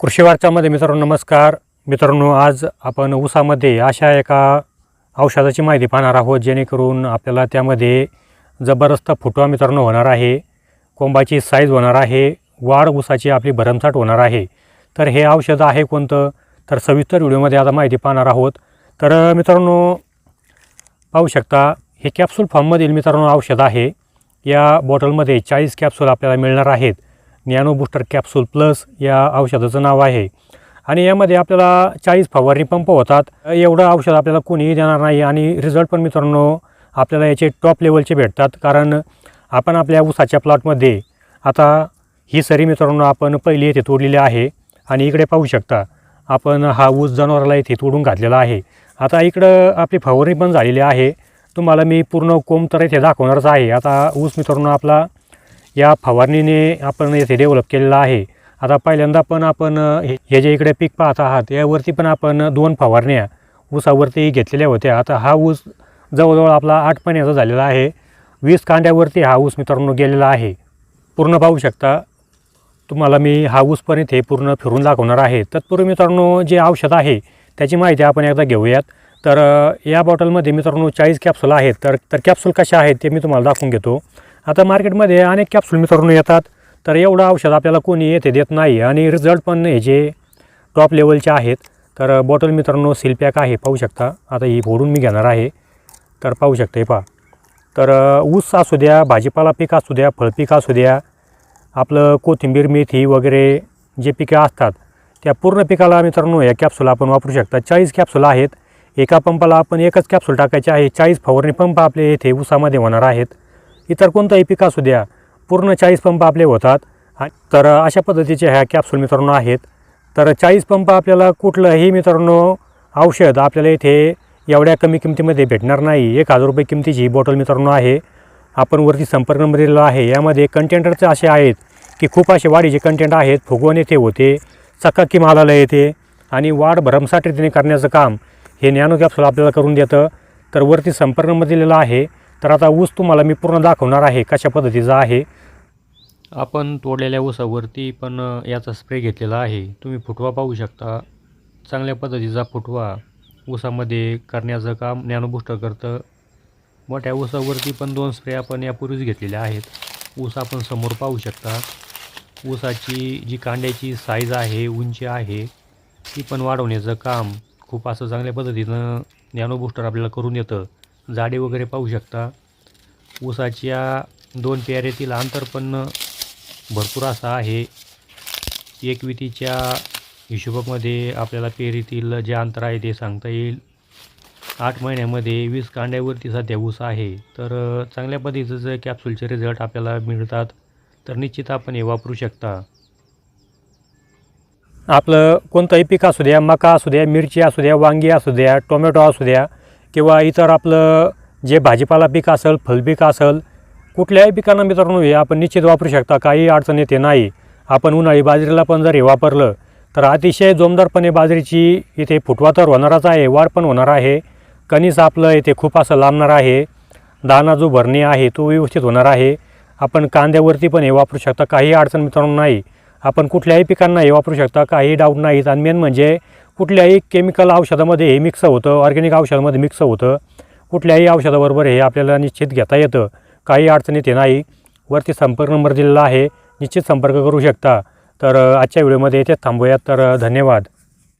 कृषी वार्तामध्ये मित्रांनो नमस्कार. मित्रांनो आज आपण ऊसामध्ये अशा एका औषधाची माहिती पाहणार आहोत जेणेकरून आपल्याला त्यामध्ये जबरदस्त फुटवा मित्रांनो होणार आहे कोंबाची साईज होणार आहे वाढ ऊसाची आपली भरमसाठ होणार आहे. तर हे औषध आहे कोणतं? तर सविस्तर व्हिडिओमध्ये आता माहिती पाहणार आहोत. तर मित्रांनो पाहू शकता हे कॅप्सूल फॉर्ममधील मित्रांनो औषध आहे. या बॉटलमध्ये चाळीस कॅप्सूल आपल्याला मिळणार आहेत. नॅनो बूस्टर कॅप्सूल प्लस या औषधाचं नाव आहे. आणि यामध्ये आपल्याला चाळीस फवारणी पंप होतात. एवढं औषध आपल्याला कोणीही देणार नाही आणि रिझल्ट पण मित्रांनो आपल्याला याचे टॉप लेवलचे भेटतात. कारण आपण आपल्या ऊसाच्या प्लॉटमध्ये आता ही सरी मित्रांनो आपण पहिली येथे तोडलेली आहे आणि इकडे पाहू शकता आपण हा ऊस जनावराला इथे तोडून घातलेला आहे. आता इकडं आपली फवारणी पण झालेली आहे. तुम्हाला मी पूर्ण कोंब तर इथे दाखवणारच आहे. आता ऊस मित्रांनो आपला या फवारणीने आपण येथे डेव्हलप केलेला आहे. आता पहिल्यांदा पण आपण हे जे इकडे पीक पाहत आहात यावरती पण आपण दोन फवारण्या ऊसावरती घेतलेल्या होत्या. आता हा ऊस जवळजवळ आपला आठ महिन्याचा झालेला आहे. वीस कांड्यावरती हा ऊस मित्रांनो गेलेला आहे. पूर्ण पाहू शकता तुम्हाला मी हा ऊसपर्यंत हे पूर्ण फिरून दाखवणार आहे. तत्पूर्वी मित्रांनो जे औषध आहे त्याची माहिती आपण एकदा घेऊयात. तर या बॉटलमध्ये मित्रांनो चाळीस कॅप्सूल आहेत. तर तर कॅप्सूल कशा आहेत ते मी तुम्हाला दाखवून घेतो. आता मार्केटमध्ये अनेक कॅप्सूल मित्रांनो येतात तर एवढं औषध आपल्याला कोणी येथे देत नाही आणि रिझल्ट पण हे जे टॉप लेवलचे आहेत तर बॉटल मित्रांनो सिलपॅक आहे पाहू शकता. आता ही फोडून मी घेणार आहे तर पाहू शकता हे पहा. तर ऊस असू द्या भाजीपाला पीक असू द्या फळपीक असू द्या आपलं कोथिंबीर मेथी वगैरे जे पिकं असतात त्या पूर्ण पिकाला मित्रांनो या कॅप्सूल आपण वापरू शकता. चाळीस कॅप्सूल आहेत एका पंपाला आपण एकच कॅप्सूल टाकायचे आहे चाळीस फवारणी पंप आपले येथे ऊसामध्ये होणार आहेत. इतर कोणताही पीक असू द्या पूर्ण चाळीस पंप आपले होतात. तर अशा पद्धतीचे ह्या कॅप्सूल मित्रांनो आहेत. तर चाळीस पंप आपल्याला कुठलंही मित्रांनो औषध आपल्याला इथे एवढ्या कमी किमतीमध्ये भेटणार नाही. एक हजार रुपये किमतीची ही बॉटल मित्रांनो आहे. आपण वरती संपर्क नंबर दिलेला आहे. यामध्ये कंटेंटरचे असे आहेत की खूप असे वाढीचे कंटेंट आहेत. फुगवण येथे होते चकाकी मालाला येते आणि वाढ भरमसाठ रीतीने करण्याचं काम हे नॅनो कॅप्सूल आपल्याला करून देतं. तर वरती संपर्क नंबर दिलेला आहे. तर आता ऊस तुम्हाला मी पूर्ण दाखवणार आहे कशा पद्धतीचा आहे. आपण तोडलेल्या ऊसावरती पण याचा स्प्रे घेतलेला आहे. तुम्ही फुटवा पाहू शकता. चांगल्या पद्धतीचा फुटवा ऊसामध्ये करण्याचं काम नॅनो करतं. मोठ्या ऊसावरती पण दोन स्प्रे आपण यापूर्वीच घेतलेले आहेत. ऊस आपण समोर पाहू शकता. ऊसाची जी कांड्याची साईज आहे उंची आहे ती पण वाढवण्याचं काम खूप असं चांगल्या पद्धतीनं नॅनो आपल्याला करून येतं झाडे वगैरे पाहू शकता. ऊसाच्या दोन पेऱ्यातील अंतर पण भरपूर असं आहे. एक वितीच्या हिशोबामध्ये आपल्याला पेरीतील जे अंतर आहे ते सांगता येईल. आठ महिन्यामध्ये वीस कांड्यावरती सध्या ऊस आहे. तर चांगल्या पद्धतीचं कॅप्सूलचे रिझल्ट आपल्याला मिळतात तर निश्चित आपण हे वापरू शकता. आपलं कोणतंही पीक असू द्या मका असू द्या मिरची असू द्या वांगी असू द्या टोमॅटो असू द्या किंवा इतर आपलं जे भाजीपाला पीक असेल फलपीक असेल कुठल्याही पिकांना मित्रांनो हे आपण निश्चित वापरू शकता. काही अडचण येते नाही. आपण उन्हाळी बाजरीला पण जर हे वापरलं तर अतिशय जोमदारपणे बाजरीची इथे फुटवा तर होणारच आहे वाढ पण होणार आहे. कणीस आपलं इथे खूप असं लांबणार आहे. दाना जो भरणे आहे तो व्यवस्थित होणार आहे. आपण कांद्यावरती पण हे वापरू शकता. काही अडचण मित्रांनो नाही. आपण कुठल्याही पिकांना हे वापरू शकता. काही डाऊट नाहीत. आणि मेन म्हणजे कुठल्याही केमिकल औषधामध्ये हे मिक्स होतं ऑर्गॅनिक औषधामध्ये मिक्स होतं. कुठल्याही औषधाबरोबर हे आपल्याला निश्चित घेता येतं. काही अडचण येते नाही. वरती संपर्क नंबर दिलेला आहे. निश्चित संपर्क करू शकता. तर आजच्या व्हिडिओमध्ये येथे थांबूयात. तर धन्यवाद.